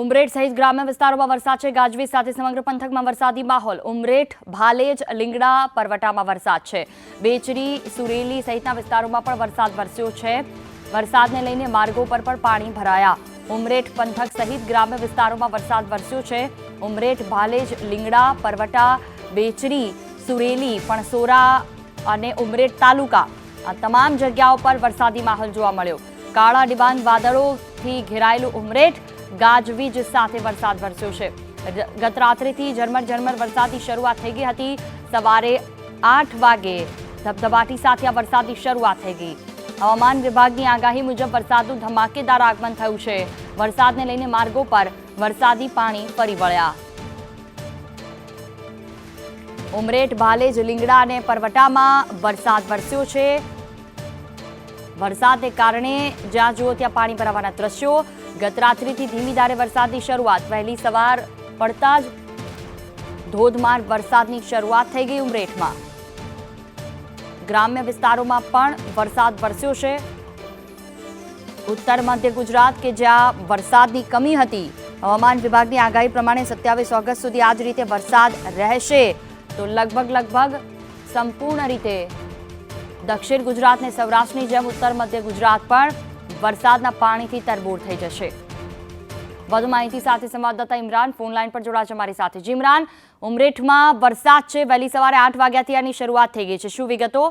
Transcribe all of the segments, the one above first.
ઉમરેઠ સહિત ગ્રામ્ય વિસ્તારોમાં વરસાદ છે. ગાજવીજ સાથે સમગ્ર પંથકમાં વરસાદી માહોલ. ઉમરેઠ, ભાલેજ, લીંગડા પરવટામાં વરસાદ છે. બેચરી, સુરેલી સહિતના વિસ્તારોમાં પણ વરસાદ વરસ્યો છે. વરસાદને લઈને માર્ગો પર પણ પાણી ભરાયા. ઉમરેઠ પંથક સહિત ગ્રામ્ય વિસ્તારોમાં વરસાદ વરસ્યો છે. ઉમરેઠ, ભાલેજ, લીંગડા પરવટા બેચરી, સુરેલી, પણસોરા અને ઉમરેઠ તાલુકા આ તમામ જગ્યાઓ પર વરસાદી માહોલ જોવા મળ્યો. કાળા ડિબાંગ વાદળોથી ઘેરાયેલું ઉમરેઠ ગાજવીજ સાથે વરસાદ વરસ્યો છે. ગત રાત્રેથી ઝરમર ઝરમર વરસાદની શરૂઆત થઈ ગઈ હતી. સવારે આઠ વાગે ધબધબાટી સાથે આ વરસાદની શરૂઆત થઈ ગઈ. હવામાન વિભાગની આગાહી મુજબ વરસાદનું ધમાકેદાર આગમન થયું છે. વરસાદને લઈને માર્ગો પર વરસાદી પાણી ફરી વળ્યા. ઉમરેઠ, ભાલેજ, લીંગડા અને પરવટામાં વરસાદ વરસ્યો છે. વરસાદને કારણે જ્યાં જુઓ ત્યાં પાણી ભરાવાના દ્રશ્યો. ગત રાત્રિથી ધીમી ધારે વરસાદની શરૂઆત. વહેલી સવાર પડતા જ ધોધમાર વરસાદની શરૂઆત થઈ ગઈ ઉમરેઠમાં. ગ્રામ્ય વિસ્તારોમાં પણ વરસાદ વરસ્યો છે. ઉત્તર, મધ્ય ગુજરાત કે જ્યાં વરસાદની કમી હતી. હવામાન વિભાગની આગાહી પ્રમાણે સત્યાવીસ ઓગસ્ટ સુધી આ જ રીતે વરસાદ રહેશે. તો લગભગ લગભગ સંપૂર્ણ રીતે દક્ષિણ ગુજરાત ને સૌરાષ્ટ્રની જેમ ઉત્તર મધ્ય ગુજરાત પણ વરસાદના પાણીથી તરબોળ થઈ જશે. વધુ માહિતી સાથે સંવાદદાતા ઇમરાન ફોનલાઈન પર જોડાશે અમારી સાથે. ઇમરાન, ઉમરેઠમાં વરસાદ છે, વહેલી સવારે આઠ વાગ્યાથી આની શરૂઆત થઈ ગઈ છે. શું વિગતો?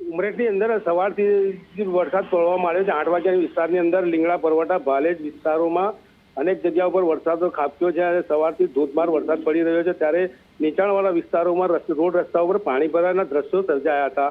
ઉમરેઠની અંદર સવારથી વરસાદ પડવા માંડ્યો છે. આઠ વાગ્યાની વિસ્તારની અંદર લીંગડા પરવટા ભાલેજ વિસ્તારોમાં અનેક જગ્યા ઉપર વરસાદનો ખાબક્યો છે અને સવારથી ધોધમાર વરસાદ પડી રહ્યો છે. ત્યારે નીચાણવાળા વિસ્તારોમાં રોડ રસ્તા ઉપર પાણી ભરાવાના દ્રશ્યો સર્જાયા હતા.